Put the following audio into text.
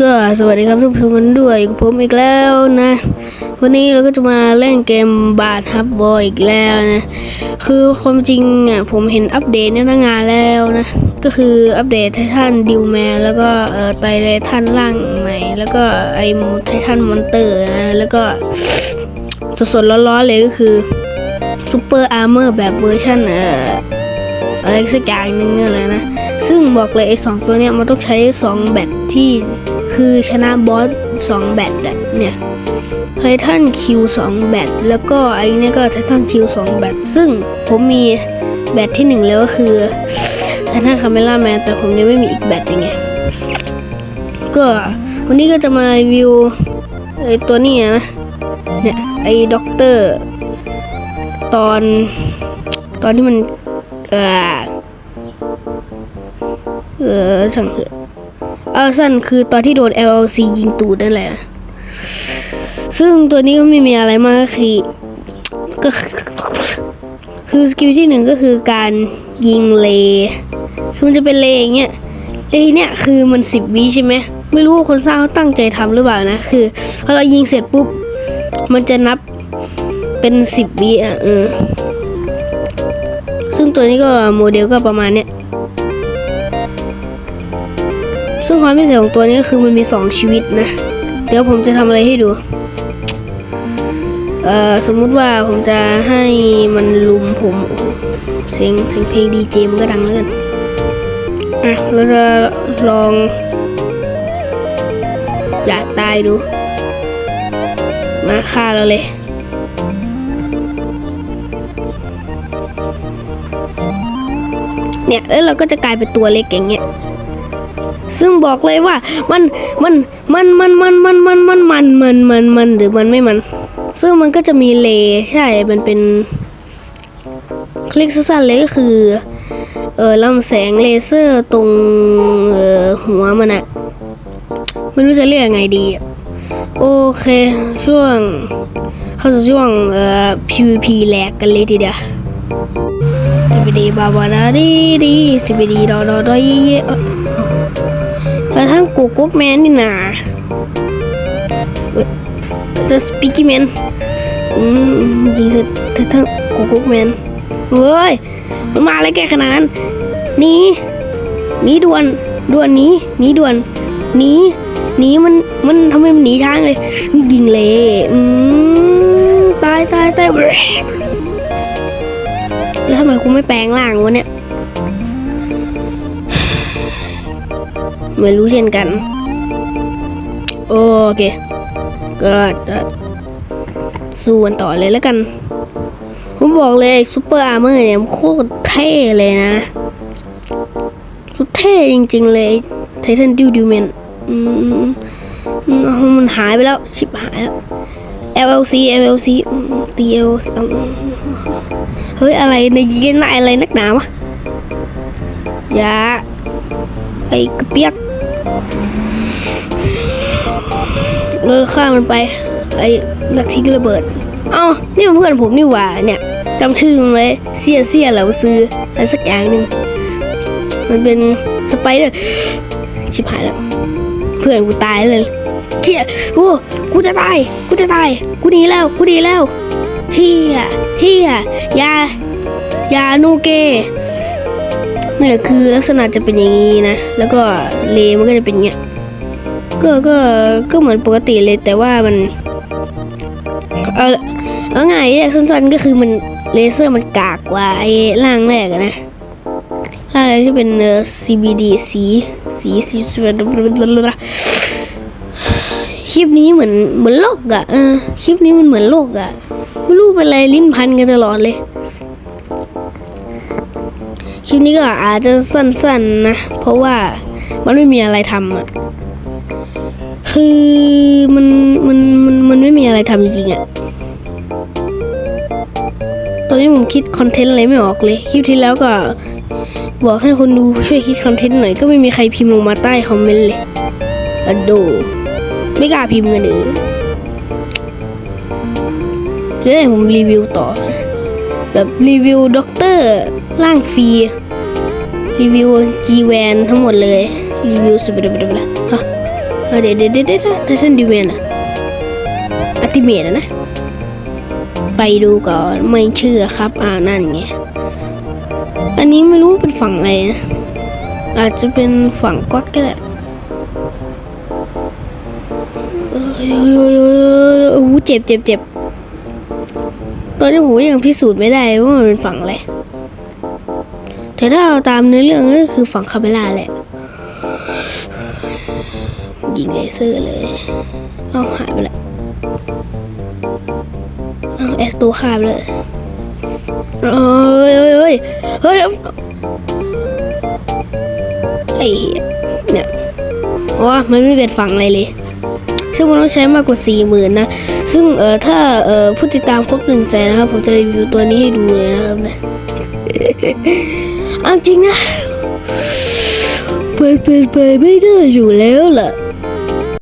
ก็สวัสดีครับทุกคนกันด้วยกับผมอีกแล้วนะ วันนี้เราก็จะมาเล่นเกมบาร์ฮับบอยอีกแล้วนะ คือความจริงอะผมเห็นอัปเดตเนี่ยตั้งนานแล้วนะ ก็คืออัปเดตไททันดิวแมนแล้วก็เอ่อไตไททันร่างใหม่ แล้วก็ไอไททันมอนเตอร์นะแล้วก็สดๆร้อนๆเลยก็คือซูเปอร์อาร์เมอร์แบบเวอร์ชันเอ่ออะไรสักอย่างหนึงเนี่ยเลยนะ ซึ่งบอกเลยไอ้สองตัวเนี้ยมันต้องใช้สองแบตที่ คือชนะบอสสองแบตเนี่ยไททันคิวสองแบตแล้วก็ไอ้นี่ก็ไททันคิวสองแบตซึ่งผมมีแบตที่หนึ่งแล้วก็คือไททันคาเมล่าแมนแต่ผมยังไม่มีอีกแบตยังไงก็วันนี้ก็จะมารีวิวไอ้ตัวนี้นะเนี่ยไอ้ด็อกเตอร์ตอนตอนที่มันเออเออช่งเถอะ อาสันคือตอนที่โดน LLC ยิงตูดนั่นแหละ ซึ่งตัวนี้ก็ไม่มีอะไรมากคือก็คือสกิลที่หนึ่งก็คือการยิงเลคือมันจะเป็นเลอย่างเงี้ยเลเนี่ยคือมันสิบวิใช่ไหมไม่รู้ว่าคนสร้างเขาตั้งใจทำหรือเปล่านะ คือพอเรายิงเสร็จปุ๊บ มันจะนับเป็นสิบวิอะเออ ซึ่งตัวนี้ก็โมเดลก็ประมาณเนี้ย ความพิเศษของตัวนี้ก็คือมันมีสองชีวิตนะ เดี๋ยวผมจะทำอะไรให้ดู เอ่อสมมุติว่าผมจะให้มันลุมผม เสียงเสียงเพลงดีเจมันก็ดังแล้วกันอะเราจะลอง อยากตายดู มาฆ่าเราเลยเนี่ยแล้วเราก็จะกลายเป็นตัวเล็กอย่างเงี้ย ซึ่งบอกเลยว่ามันมันมันมันมันมันมันมันมันมันมันมันหรือมันไม่มัน ซึ่งมันก็จะมีเลใช่มันเป็น คลิกสั้นๆเลยก็คือเออลำแสงเลเซอร์ตรงเออหัวมันอะไม่รู้จะเรียกไงดี โอเค ช่วง เข้าสู่ช่วงเอ่อ PVP แลกกันเลยทีเดียวสิบดีบาบาดาดีดีสิบดีดอดอดอยเยเอ่ อแล้วทั้งกูกุ๊กแมนนี่นาเดอะสปีกี้แมนอืมยิงเธอเธอทั้งกูกุ๊กแมนเฮ้ยมันมาอะไรแกขนาดนั้นหนีหนีด่วนด่วนหนีหนีด่วนหนีหนีมันมันทำไมมันหนีช้างเลยยิงเลยอืมตายตายตายแล้วทำไมกูไม่แปลงร่างวะเนี่ย ไม่รู้เช่นกัน โอเค ก็จะสู้กันต่อเลยแล้วกัน ผมบอกเลยซูเปอร์อาร์เมอร์เนี่ยมโคตรเท่เลยนะ สุดเท่จริงๆเลยไททันดิวดิวแมนอืมอืมมันหายไปแล้ว ชิบหายแล้ว LLC LLC อืมตี LLC อืมเฮ้ย อะไรในยินอะไรนักหนาวะ อย่า ไอ้กระเปียกเลิกฆ่ามันไป ไอ้นักทิ้งระเบิด เอ้า นี่เพื่อนผมนี่หว่าเนี่ยจำชื่อมันไว้เสียเสียเหลาซื้ออะไรสักอย่างหนึ่งมันเป็นสไปเดอร์ชิบหายแล้ว เพื่อนกูตายเลยเกียโอ้กูจะตาย กูจะตาย กูหนีแล้ว กูหนีแล้วเฮียเฮียยายานูเก นี่ยคือลักษณะจะเป็นอย่างนี้นะ แล้วก็เลมันก็จะเป็นเงี้ย ก็ก็ก็เหมือนปกติเลยแต่ว่ามัน เอาเอาง่ายสั้นๆก็คือมันเลเซอร์มันกากกว่าไอ้ร่างแรกนะร่างแรกที่เป็นเอ่อ CBD สีสีสีสวยคลิปนี้เหมือนเหมือนโลกอะเออคลิปนี้มันเหมือนโลกอะไม่รู้เป็นอะไรลิ้นพันกันตลอดเลย คลิปนี้ก็อาจจะสั้นๆนะ เพราะว่ามันไม่มีอะไรทำอะ คือมันมันมันมันไม่มีอะไรทำจริงๆอะ ตอนนี้ผมคิดคอนเทนต์อะไรไม่ออกเลย คลิปที่แล้วก็บอกให้คนดูช่วยคิดคอนเทนต์หน่อยก็ไม่มีใครพิมพ์ลงมาใต้คอมเมนต์เลยอะดูไม่กล้าพิมพ์กันเลยเดี๋ยวผมรีวิวต่อ แบบรีวิวด็อกเตอร์ ร่างฟรี รีวิวจีแวนทั้งหมดเลย รีวิวสุดๆไปเลยฮะเดี๋ยวเดี๋ยวเดี๋ยวเดี๋ยวไททันดิเวนอะอัติเมตอะนะ ไปดูก่อน ไม่เชื่อครับ อ่านั่นไง อันนี้ไม่รู้เป็นฝั่งอะไรนะ อาจจะเป็นฝั่งก๊อตก็ได้โอ้โหเจ็บเจ็บเจ็บตอนนี้ผมยังพิสูจน์ไม่ได้ว่ามันเป็นฝั่งอะไร แต่ถ้าเอาตามเนื้อเรื่องก็คือฝั่งคาเมล่าแหละ ยิงเลเซอร์เลย เอาหายไปแล้วเอาแอสตฆ่าไปเลยเอ้ยเอ้ยเอ้ยเฮ้ยไอ้เฮ้ยเนี่ยอ๋อมันไม่เป็นฝั่งอะไรเลยซึ่งมันต้องใช้มากกว่าสี่หมื่นนะ ซึ่งเอ่อถ้าเอ่อผู้ติดตามครบหนึ่งแสนนะครับ ผมจะรีวิวตัวนี้ให้ดูเลยนะครับนะ เอาจริงนะเปิดเปิดไปไม่ได้อยู่แล้วล่ะ